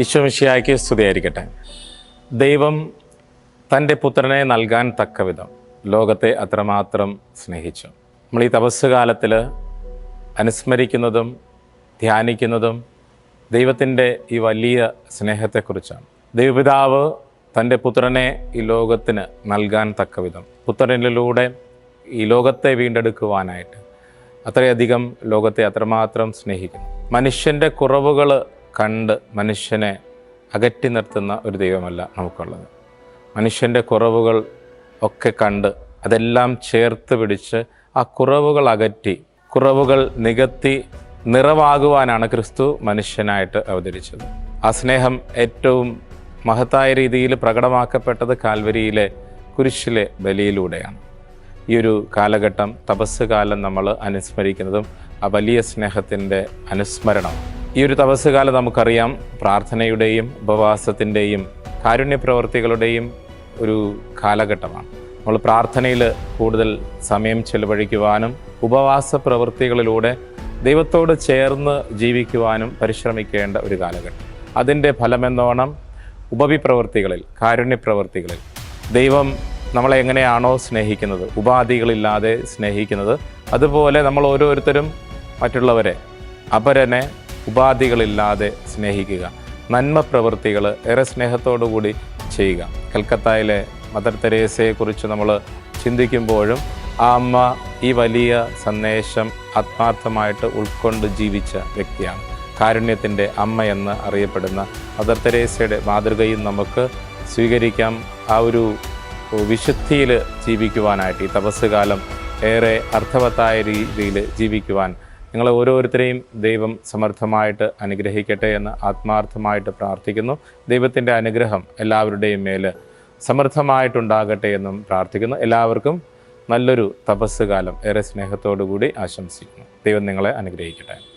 ഈശോമിഷിയായ്ക്ക് സ്തുതിയായിരിക്കട്ടെ. ദൈവം തന്റെ പുത്രനെ നൽകാൻ തക്കവിധം ലോകത്തെ അത്രമാത്രം സ്നേഹിച്ചു. നമ്മൾ ഈ തപസ് കാലത്തിൽ അനുസ്മരിക്കുന്നതും ധ്യാനിക്കുന്നതും ദൈവത്തിന്റെ ഈ വലിയ സ്നേഹത്തെക്കുറിച്ചാണ്. ദൈവപിതാവ് തന്റെ പുത്രനെ ഈ ലോകത്തിന് നൽകാൻ തക്കവിധം പുത്രനിലൂടെ ഈ ലോകത്തെ വീണ്ടെടുക്കുവാനായിട്ട് അത്രയധികം ലോകത്തെ അത്രമാത്രം സ്നേഹിക്കുന്നു. മനുഷ്യന്റെ കുറവുകൾ കണ്ട് മനുഷ്യനെ അകറ്റി നിർത്തുന്ന ഒരു ദൈവമല്ല നമുക്കുള്ളത്. മനുഷ്യന്റെ കുറവുകൾ ഒക്കെ കണ്ട് അതെല്ലാം ചേർത്ത് പിടിച്ച് ആ കുറവുകൾ അകറ്റി കുറവുകൾ നികത്തി നിറവാകുവാനാണ് ക്രിസ്തു മനുഷ്യനായിട്ട് അവതരിച്ചത്. ആ സ്നേഹം ഏറ്റവും മഹത്തായ രീതിയിൽ പ്രകടമാക്കപ്പെട്ടത് കാൽവരിയിലെ കുരിശിലെ ബലിയിലൂടെയാണ്. ഈ ഒരു കാലഘട്ടം തപസ് കാലം നമ്മൾ അനുസ്മരിക്കുന്നതും ആ വലിയ സ്നേഹത്തിന്റെ അനുസ്മരണം ഈ ഒരു തപസ് കാലം നമുക്കറിയാം. പ്രാർത്ഥനയുടെയും ഉപവാസത്തിന്റെയും കാരുണ്യ പ്രവർത്തികളുടെയും ഒരു കാലഘട്ടമാണ്. നമ്മൾ പ്രാർത്ഥനയിൽ കൂടുതൽ സമയം ചെലവഴിക്കുവാനും ഉപവാസ പ്രവൃത്തികളിലൂടെ ദൈവത്തോട് ചേർന്ന് ജീവിക്കുവാനും പരിശ്രമിക്കേണ്ട ഒരു കാലഘട്ടം. അതിന്റെ ഫലമെന്നോണം ഉപവിപ്രവൃത്തികളിൽ കാരുണ്യ പ്രവൃത്തികളിൽ ദൈവം നമ്മളെ എങ്ങനെയാണോ സ്നേഹിക്കുന്നത് ഉപാധികളില്ലാതെ സ്നേഹിക്കുന്നത്. അതുപോലെ നമ്മൾ ഓരോരുത്തരും മറ്റുള്ളവരെ അപരനെ ഉപാധികളില്ലാതെ സ്നേഹിക്കുക. നന്മ പ്രവൃത്തികൾ ഏറെ സ്നേഹത്തോടുകൂടി ചെയ്യുക. കൽക്കത്തയിലെ മദർ തെരേസയെക്കുറിച്ച് നമ്മൾ ചിന്തിക്കുമ്പോഴും ആ അമ്മ ഈ വലിയ സന്ദേശം ആത്മാർത്ഥമായിട്ട് ഉൾക്കൊണ്ട് ജീവിച്ച വ്യക്തിയാണ്. കാരുണ്യത്തിന്റെ അമ്മ എന്ന് അറിയപ്പെടുന്ന മദർ തെരേസയുടെ മാതൃകയും നമുക്ക് സ്വീകരിക്കാം. ആ ഒരു വിശുദ്ധിയിൽ ജീവിക്കുവാനായിട്ട് ഈ തപസ്സുകാലം കാലം ഏറെ അർത്ഥവത്തായ രീതിയിൽ ജീവിക്കുവാൻ നിങ്ങളെ ഓരോരുത്തരെയും ദൈവം സമർത്ഥമായിട്ട് അനുഗ്രഹിക്കട്ടെ എന്ന് ആത്മാർത്ഥമായിട്ട് പ്രാർത്ഥിക്കുന്നു. ദൈവത്തിന്റെ അനുഗ്രഹം എല്ലാവരുടെയും മേൽ സമൃദ്ധമായിട്ടുണ്ടാകട്ടെ എന്നും പ്രാർത്ഥിക്കുന്നു. എല്ലാവർക്കും നല്ലൊരു തപസ്സുകാലം. ഏറെ സ്നേഹത്തോടു കൂടി ആശംസിക്കുന്നു. ദൈവം നിങ്ങളെ അനുഗ്രഹിക്കട്ടെ.